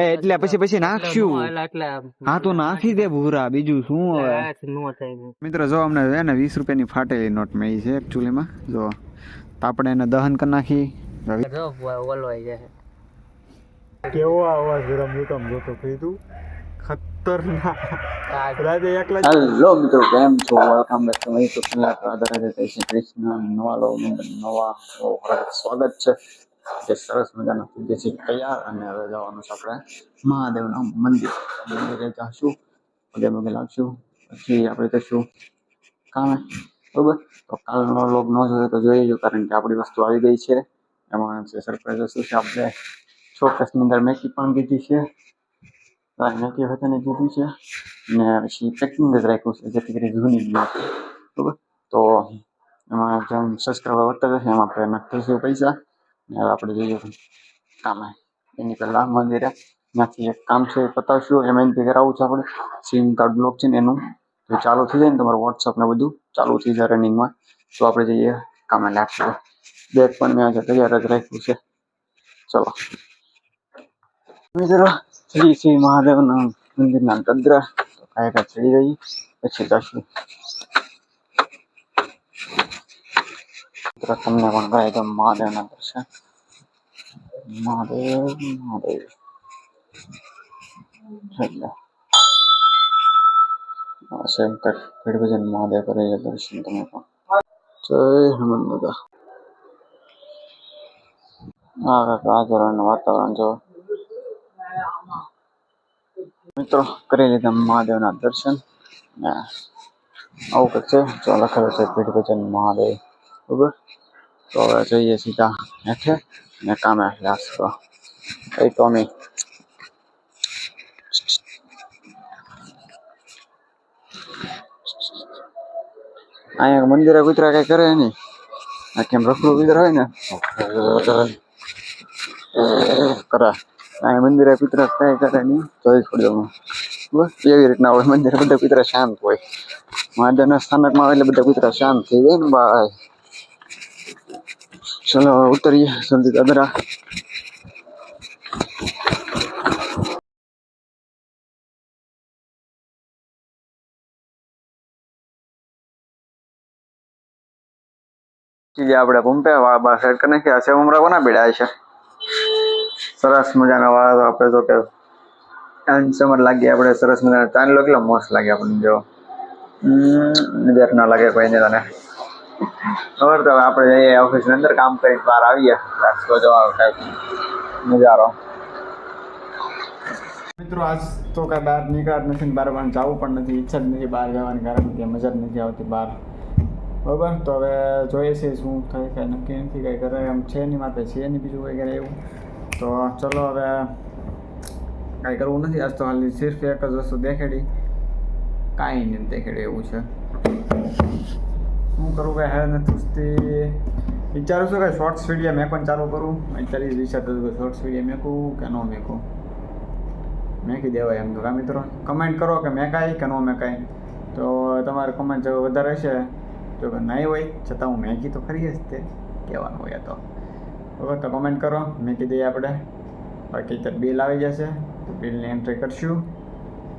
એ એટલે પછી પછી નાખ્યું હા તો નાખી દે ભૂરા બીજું શું હવે? મિત્રો જો અમને છે ને વીસ રૂપિયાની ફાટેલી નોટ મળી છે એકચ્યુઅલીમાં જો આપણે એને દહન કરી નાખી. હવે જો ઓલવાઈ જાય. કેવો અવાજ ગરમ જોતો કીધું ખતરનાક. આ રાતે એકલા હેલો મિત્રો કેમ છો? Welcome back to my YouTube channel Radhe Radhe જય શ્રી કૃષ્ણ. નવા લો નવા સ્વાગત છે. જે સરસ મજાના પૂજ્ય છે. તૈયાર અને હવે જવાનું છે આપણે મહાદેવના મંદિર. મંદિરે જઈશું, પગે પગે લાગશું, પછી આપણે જઈશું કામે, બરોબર? તો કાલનો લોગ ન જોયો તો જોઈ લો કારણ કે આપણી વસ્તુ આવી ગઈ છે. એમાં સરપ્રાઈઝ શું છે, આપણે ચોક્કસની અંદર મેકી પણ કીધી છે. મેકી વખતે કીધી છે. ને પછી પેકિંગ જ રાખ્યું છે, જેથી કરી જૂની બરોબર? તો એમાં જેમ સબસ્ક્રાઈબર વધતા જશે, એમાં આપણે નક્કી પૈસા. હવે આપણે જઈએ કામે એની પહેલા મંદિરે. ત્યાંથી એક કામ છે, એ પતાવશું એમ એન્ટ્રી કરાવવું છે આપણે. સિમ કાર્ડ બ્લોક છે ને એનું. તો ચાલુ થઈ જાય ને તમારું વોટ્સઅપ ને બધું, ચાલુ થઈ જાય રનિંગમાં તો આપણે જઈએ કામે લાગશું બેગ પણ મેં આજે તૈયાર જ રાખ્યું છે. ચલો. મિત્રો, શ્રી શ્રી મહાદેવના મંદિરના ગદ્રા. કાંઈ ચડી જઈએ પછી જશું મિત્રો તમને પણ કહે તો મહાદેવના દર્શન મહાદેવ મહાદેવ એટલે ભીડભજન મહાદેવ કરે દર્શન તમે પણ જય હનુમાન દાદા આ કાંઈક વાતાવરણ જો મિત્રો કરી લીધા મહાદેવના દર્શન આવું કંઈક છે જો લખેલું છે પીઠ ભજન મહાદેવ બરોબર તો હવે જઈએ સીધા હેઠે ને કામે લાગશો કઈ તો અમે અહીંયા મંદિરે કૂતરા કઈ કરે નહીં આ કેમ રખડું કૂતરા હોય ને કરે અહીંયા મંદિરે કૂતરા કઈ કરે નહીં જોઈ છોડી બસ એવી રીતના હોય મંદિરે બધા કૂતરા શાંત હોય મહાદેવના સ્થાનકમાં આવે એટલે બધા કૂતરા શાંત થઈ જાય ને ભાઈ ચલો, ઉતરીએ. સંદીપ દાદરા આપણે પંપે વાળા બાર સેટ કરી નાખ્યા છે ઉમરા કોના બેડા છે? સરસ મજાના વાળા તો આપણે તો કે સમર લાગીએ આપણે. સરસ મજાના. ચાંદલો કેટલો મસ્ત લાગે આપણને જો. નજર ના લાગે કોઈને તને. ખબર તો આપણે જઈએ ઓફિસની અંદર, કામ કરીને બહાર આવીએ. રાજકો જોવા કાંઈક નજારો મિત્રો, આજ તો કાંઈ બહાર નીકળ્યા જ નથી બહાર પણ જવું પણ નથી, ઈચ્છા જ નથી બહાર જવાની, કારણ કે મજા જ નથી આવતી બહાર. બરાબર? તો હવે જોઈએ છીએ શું થાય કાંઈ નક્કી નથી, કાંઈ કરે એમ છે નહીં, મારે છે નહીં બીજું કંઈ કરે એવું. તો ચલો હવે કાંઈ કરવું નથી, આજ તો હાલી સિર્ફ એક જ વસ્તુ દેખાડી. કાંઈ નહીં દેખાડી એવું છે. શું કરું કાંઈ હે નથી પૂછતી. વિચારું છું કે શોર્ટ્સ વીડિયો મેં પણ ચાલુ કરું. અત્યારે જ વિચારતો હતો કે શોર્ટ્સ વીડિયો મેકું કે ન મેકું. મેકી દેવાય એમ તો કા મિત્રો? કમેન્ટ કરો કે મેકાય કે ન મેકાય. તો તમારે કમેન્ટ જો વધારે હશે. જો કે નહીં હોય, છતાં હું મેકી તો ખરી જ તે. કહેવાનું હોય તો. બરાબર તો કમેન્ટ કરો. મેકી દઈએ આપણે. બાકી તો બિલ આવી જશે. તો બિલની એન્ટ્રી કરશું.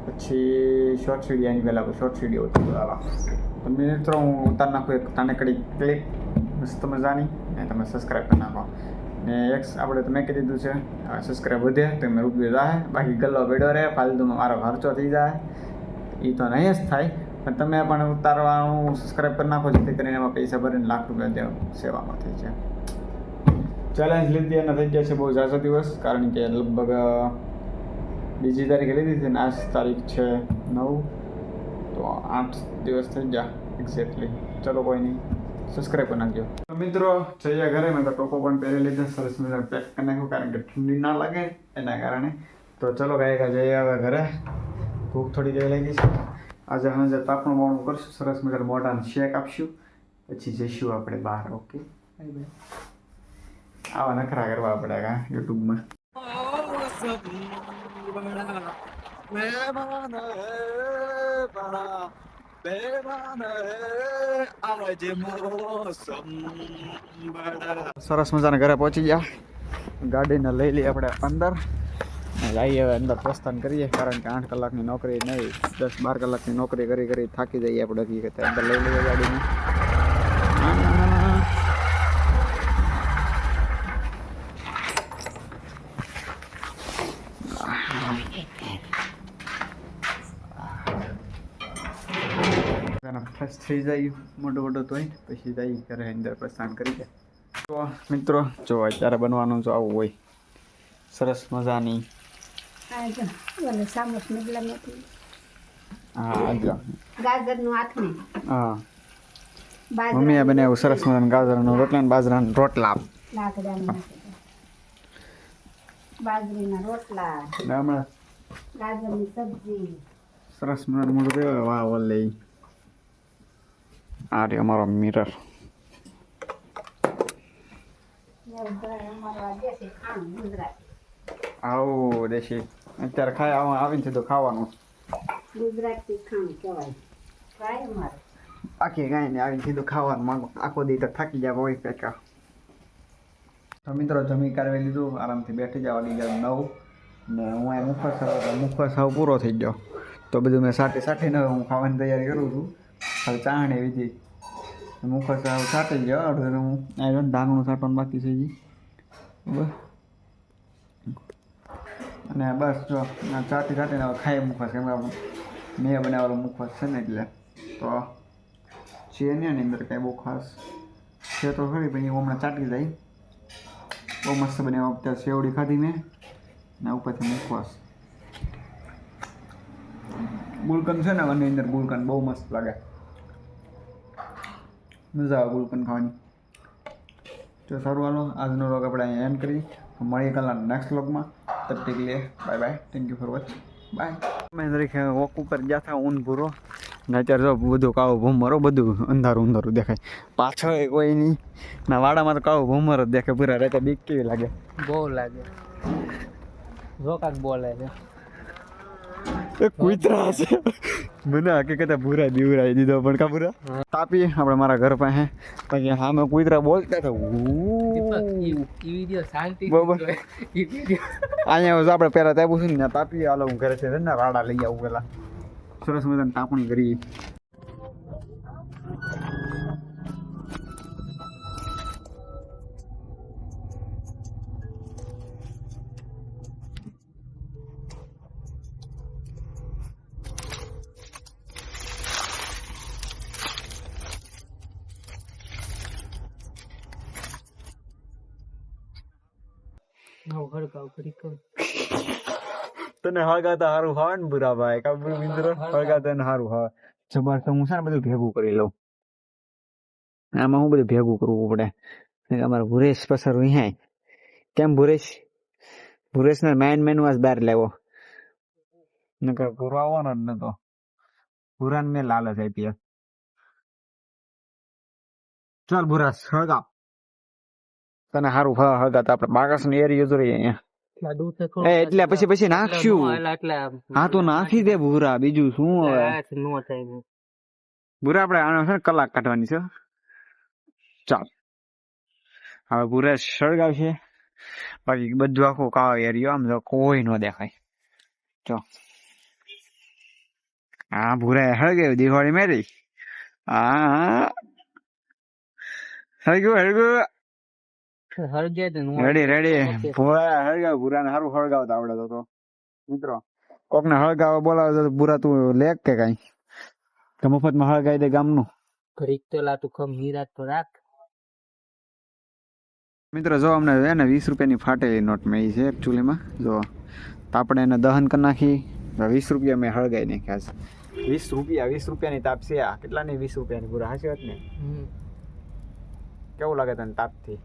પછી શોર્ટ્સ વીડિયો એની પહેલાં શોર્ટ્સ વીડિયો તો મિત્રો, હું ઉતાર નાખું એક નાનકડી ક્લિપ મસ્ત મજાની અને તમે સબસ્ક્રાઈબ કરી નાખો. ને એક આપણે તો મેં કહી દીધું છે, હવે સબસ્ક્રાઈબ વધે તો એમાં રૂપિયો જાય બાકી ગલ્લો બેડો રહે ફાલતુમાં મારો ખર્ચો થઈ જાય એ તો નહીં જ થાય, પણ તમે પણ ઉતારવાનું સબસ્ક્રાઈબ કરી નાખો, જેથી કરીને એમાં પૈસા ભરીને લાખ રૂપિયા દેવા સેવામાં થઈ જાય ચેલેન્જ લીધી અને થઈ ગયા છે બહુ ઝાઝો દિવસ, કારણ કે લગભગ બીજી તારીખે લીધી હતી ને આજ તારીખ છે નવ. તો આઠ દિવસ થઈ ગયા એક્ઝેક્ટલી ચલો કોઈ નહીં. સબસ્ક્રાઈબ કરી નાખજો. તો મિત્રો જઈએ ઘરે. મેં તો ટોપો પણ પહેરી લીધો. સરસ મજા પેક કરી નાખ્યું કારણ કે ઠંડી ના લાગે એના કારણે. તો ચલો ગાયકા જઈએ હવે ઘરે. ભૂખ થોડી જઈ લાગી છે. આજે સાંજે તાપણું બાપણું કરશું. સરસ મજાનું મોઢાને શેક આપશું. પછી જઈશું આપણે બહાર ઓકે આવા નખરા કરવા આપણે કા યુટ્યુબમાં. સરસ મજાના ઘરે પહોંચી ગયા. ગાડીને લઈ લઈએ આપણે અંદર. જઈએ હવે અંદર પ્રસ્થાન કરીએ, કારણ કે આઠ કલાકની નોકરી નહીં દસ બાર કલાકની નોકરી કરી કરી થાકી જઈએ આપણે હકીકતે અંદર લઈ લઈએ ગાડીને. ફ્રેશ થઈ જાય મોટો મોટો તોય પછી જઈ ઘરે અંદર પ્રસ્થાન કરી જાય તો મિત્રો જો અત્યારે બનવાનું જો આવું હોય. સરસ મજાની. મમ્મીએ બનાવ્યું સરસ મજાનું ગાજરનો રોટલા બાજરાના રોટલા. બાજરીના રોટલા. ગાજરની સબ્જી. સરસ મજાનું મોટું વાહ વાહ લઈ આ રહ્યો અમારો મિરર આવું દેશી. અત્યારે ખાય, આવું આવીને સીધું ખાવાનું. ગુજરાતી ખાણું કહેવાય આખી ગાય ને આવીને સીધું ખાવાનું માંગો. આખો દી તો થાકી જાય હોય પેકા તો મિત્રો, જમી કાઢવી લીધું. આરામથી બેઠી જાવ. વાગી ગયા નવ. ને હું અહીં મુખવાસ મુખવાસ હાવ પૂરો થઈ ગયો. તો બધું મેં સાઠે સાઠે હવે હું ખાવાની તૈયારી કરું છું. હવે ચાહણી વિધિ હાવ સાટી ગયો અડધો હું આવ્યો ને ધાણું સાટવાનું બાકી છે બસ. અને બસ જો ચાટી ચાટીને હવે ખાઈ મુખવાસ. કેમ કે મેં બનાવેલો મુખવાસ છે ને એટલે. તો છે ને એની અંદર કાંઈ બહુ ખાસ. છે તો ખરી એ હમણાં ચાટી જાય. બહુ મસ્ત બનાવ્યો અત્યારે સેવડી ખાધી મેં. ને ઉપરથી મુખવાસ. ગુલકંદ છે ને એની અંદર ગુલકંદ બહુ મસ્ત લાગે. મજા આવે ગુલકન ખાવાની. તો સારું હાલો આજનો વ્લોગ આપણે અહીંયા એન્ડ કરી મળીએ કલાક નેક્સ્ટ વ્લોગમાં તબ તક લે bye bye thank you for watch bye મેં તરીકે વોક ઉપર ગયા હતા ઊન ભૂરો. ને અત્યારે જો બધું કાળું ભૂમરો બધું અંધારું અંધારું દેખાય. પાછળ કોઈ નહીં. ના વાડામાં તો કાવો ભૂમર જ દેખાય પૂરા રાતે બીક કેવી લાગે. બહુ લાગે. જો કાંક બોલે છે. એ કૂતરા છે મને હકીકતે ભૂરા બીવરાઈ દીધો પણ કા ભૂરા? તાપી આપણે મારા ઘર પાસે. પછી મેં કુતરા બોલતા હતા. બરોબર. અહીંયા આપણે પહેલાં તાપ્યું છે ને ત્યાં તાપી હાલો હું ઘરે છે ને રાડા લઈ આવું પેલા સરસ મજાની તાપણી કરી. નવ હળગાવ કરી કર તને હળગાતા સારું આવે ને બુરા ભાઈ કા બુરા મિત્ર હળગાતા ને સારું આવે જબર તો હું છે ને બધું ભેગું કરી લઉં આમાં હું બધું ભેગું કરવું પડે ને અમારો ભુરેશ પસાર અહીંયા કેમ ભુરેશ ભુરેશ ને મેન મેન વાસ બહાર લેવો નકર ભૂરો આવવાનો જ નતો ભૂરાન મેં લાલચ આપી ચાલ ભુરાસ હળગાવ તને સારું ફળ હળગાતા આપણે. બાકસની એરિયો જો અહીંયા. એટલા પછી પછી નાખશું. હા તો નાખી દે ભૂરા બીજું શું હવે. ભૂરા આપણે આનો છે કલાક કાઢવાની છે. ચાલ. હવે ભૂરા સળગાવશે. બાકી બધું આખું કાળો એરિયો આમ તો કોઈ ન દેખાય. ચો હા ભૂરા હળગાવ્યું દિવાળી મેરી. હા હળગ્યું હળગ્યું રેડી રેડી. હળગાવ ભૂરા ને સારું હળગાવતા આવડે તો મિત્રો કોક ને હળગાવ બોલાવે તો ભૂરા તું લેખ કે કઈ? કે મફતમાં હળગાવી દે ગામનું? ઘડીક તો લાતું ખમ હીરા તો રાખ. મિત્રો જો અમને એને ને વીસ રૂપિયાની ફાટેલી નોટ મળી છે એકચ્યુઅલીમાં જો આપણે એને દહન કરી નાખી. વીસ રૂપિયા મેં હળગાઈ નાખ્યા છે. વીસ રૂપિયા વીસ રૂપિયાની તાપ છે આ. કેટલાની વીસ રૂપિયાની પૂરા હાચી વાત ને? કેવું લાગે તને તાપથી?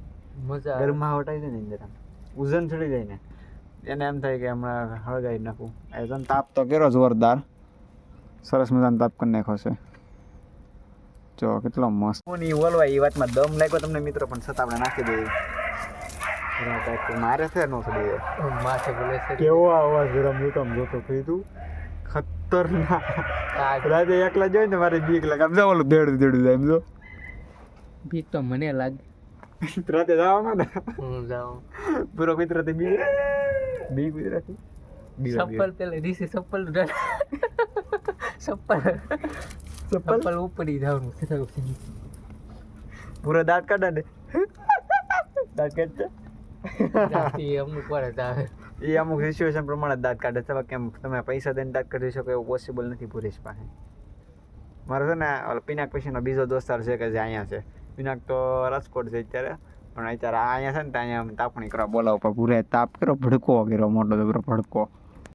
મજા આવે. ગરમા હટાઈ જાય ને અંદર ઉઝન ચડી જાય ને એને એમ થાય કે હમણાં હળગાવી નાખું. એ તને તાપ તો કેરો જોરદાર. સરસ મજાનો તાપ કરી નાખ્યો છે. જો કેટલો મસ્ત. ની ઓલવાય એ વાતમાં દમ લાગ્યો તમને મિત્રો પણ છતાં આપણે નાખી દઈએ. મારે છે નો જાય માથે બોલે છે. કેવો અવાજ ગરમ જોતો તું? ખતરનાક. રાતે એકલા જોઈ ને મારે બીક લાગે. આમ જો ઓલું દેડું દેડું જાય એમ જો. બીક તો મને લાગે. રાતે જવામાં ને હું જાઉં પૂરો કુતરાથી બી બી ગુજરાતી ચપ્પલ પેલા દીસે ચપ્પલ ચપ્પલ ચપ્પલ ઉપડી જવાનું છે પૂરો દાંત કાઢા ને દાંત કાઢશે અમુક વાર જ આવે એ અમુક સિચ્યુએશન પ્રમાણે દાંત કાઢે છે કેમ તમે પૈસા દઈને દાંત કાઢી શકો એવું પોસિબલ નથી પુરેશ પાસે મારો છે ને પિનાક પછીનો બીજો દોસ્તાર છે કે જે અહીંયા છે પિનાક તો રાજકોટ છે અત્યારે. પણ અત્યારે અહીંયા છે ને, ત્યાં તાપણી કરવા બોલાવો. પણ પૂરે તાપ કર્યો, ભડકો કર્યો મોટો જબરો ભડકો.